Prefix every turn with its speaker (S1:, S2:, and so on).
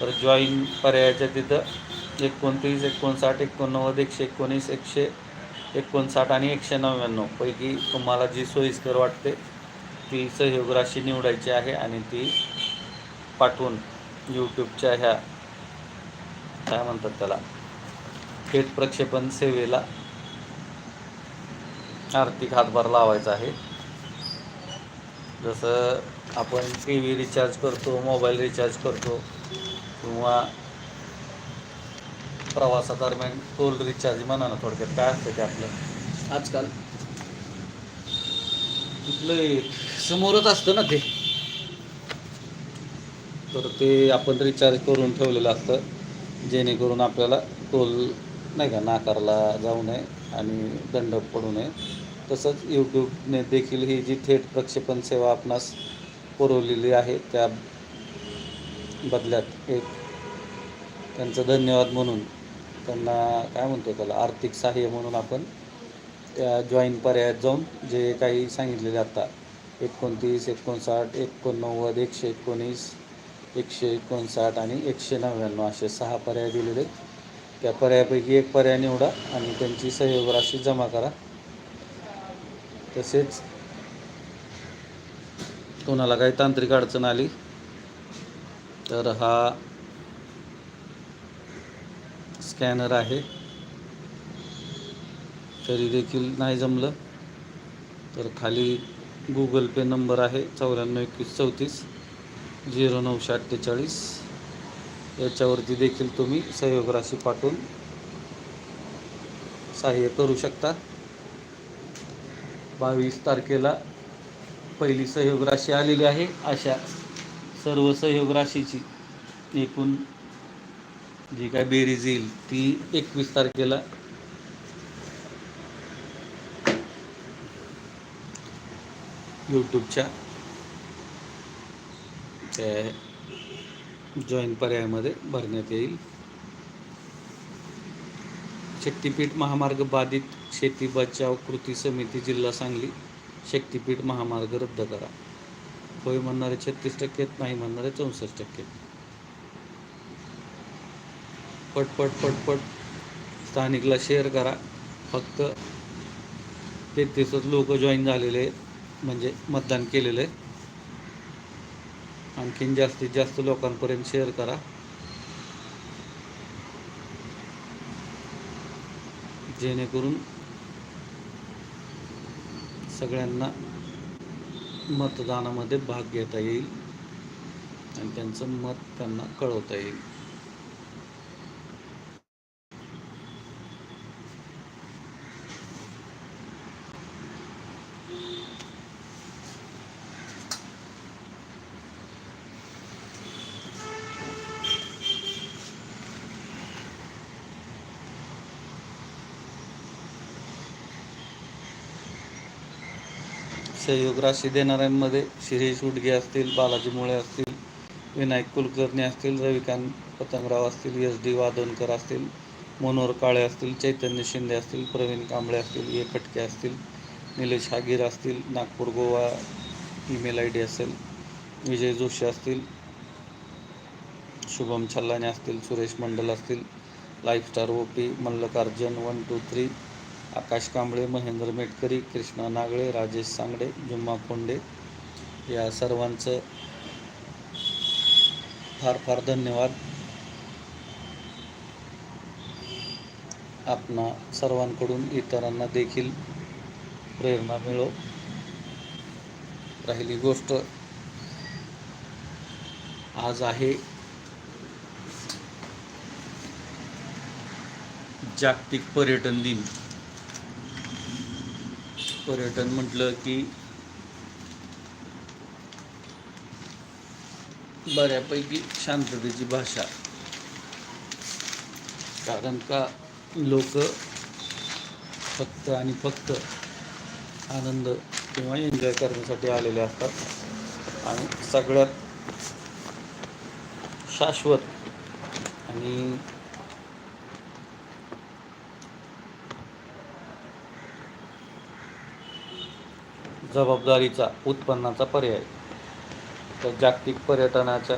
S1: तर जॉईन पर्यायाच्या तिथं एकोणतीस एकोणसाठ एकोणनव्वद एकशे एकोणीस एकशे एकोणसाठ आणि एकशे नव्याण्णव पैकी तुम्हाला जी सोयीस्कर वाटते ती सहयोग राशी निवडायची आहे आणि ती पाठवून यूट्यूबच्या ह्या काय म्हणतात त्याला थेट प्रक्षेपण सेवेला आर्थिक हातभार लावायचा आहे. जसं आपण टी व्ही रिचार्ज करतो मोबाईल रिचार्ज करतो किंवा प्रवासादरम्यान टोल रिचार्ज म्हणा ना थोडक्यात. काय असतं ते आपलं? आजकाल तिथलं समोरच असतं ना ते. तर ते आपण रिचार्ज करून ठेवलेलं असतं. जेणेकरून आपल्याला टोल नाही का नाकारला जाऊ नये आणि दंड पडू नये. तसंच यूट्यूबने देखील ही जी थेट प्रक्षेपण सेवा आपणास पुरवलेली आहे त्या बदल्यात एक त्यांचं धन्यवाद म्हणून त्यांना काय म्हणतो त्याला आर्थिक सहाय्य म्हणून आपण त्या जॉईन पर्यायात जाऊन जे काही सांगितलेले आता एकोणतीस एकोणसाठ एकोणनव्वद एकशे एकोणीस एकशे एकोणसाठ आणि एकशे नव्याण्णव असे सहा पर्याय दिलेले आहेत. त्या पर्यायापैकी एक पर्याय निवडा आणि त्यांची सहयोग राशी जमा करा तसेच कोणाला काही तांत्रिक अडचण आली तर हा स्कॅनर आहे. तरी देखील नाही जमलं. तर खाली गुगल पे नंबर आहे चौऱ्याण्णव एकवीस चौतीस झिरो नऊशे अठ्ठेचाळीस. याच्यावरती देखील तुम्ही सहयोग राशी पाठवून सहाय्य करू शकता. बावीस तारखेला पहिली सहयोग राशी आलेली आहे. अशा सर्व सहयोग राशीची एकूण जी काय बेरीज येईल ती एकवीस तारखेला. यूट्यूबच्या त्या जॉईन पर्यायामध्ये भरण्यात येईल. शक्तीपीठ महामार्ग बाधित शेती बचाव कृती समिती जिल्हा सांगली. शक्तीपीठ महामार्ग रद्द करा. होय म्हणणारे छत्तीस टक्के आहेत, नाही म्हणणारे चौसष्ट टक्के पटपट पटपट स्थानिकला शेअर करा. फक्त तेहतीसच लोक जॉईन झालेले आहेत. म्हणजे मतदान केलेलं आहे. आणखीन जास्तीत जास्त लोकांपर्यंत शेअर करा. जेणेकरून सगळ्यांना मतदानामध्ये भाग घेता येईल. आणि त्यांचं मत त्यांना कळवता येईल. सहयोग राशी देणाऱ्यांमध्ये शिरीष उडगे असतील बालाजी मुळे असतील विनायक कुलकर्णी असतील रविकांत पतंगराव असतील एस डी वादनकर असतील मनोहर काळे असतील चैतन्य शिंदे असतील प्रवीण कांबळे असतील ए खटके असतील निलेश हागीर असतील Nagpur Goa email I D असेल विजय जोशी असतील शुभम छल्लाने असतील सुरेश मंडल असतील lifestar O P Mallikarjun one two three Akash Kamble Mahendra Metkari Krishna Nagale Rajesh Sangde Jumma Konde या सर्वांचं फार फार धन्यवाद. आपणा सर्वांकडून इतरांना देखील प्रेरणा मिळो. राहिली गोष्ट आज आहे जागतिक पर्यटन दिन. पर्यटन म्हटलं की बऱ्यापैकी शांततेची भाषा. कारण का लोक फक्त आणि फक्त आनंद किंवा एन्जॉय करण्यासाठी आलेले असतात. आणि सगळ्यात शाश्वत आणि जबाबदारीचा उत्पन्नाचा पर्याय. तर जागतिक पर्यटनाच्या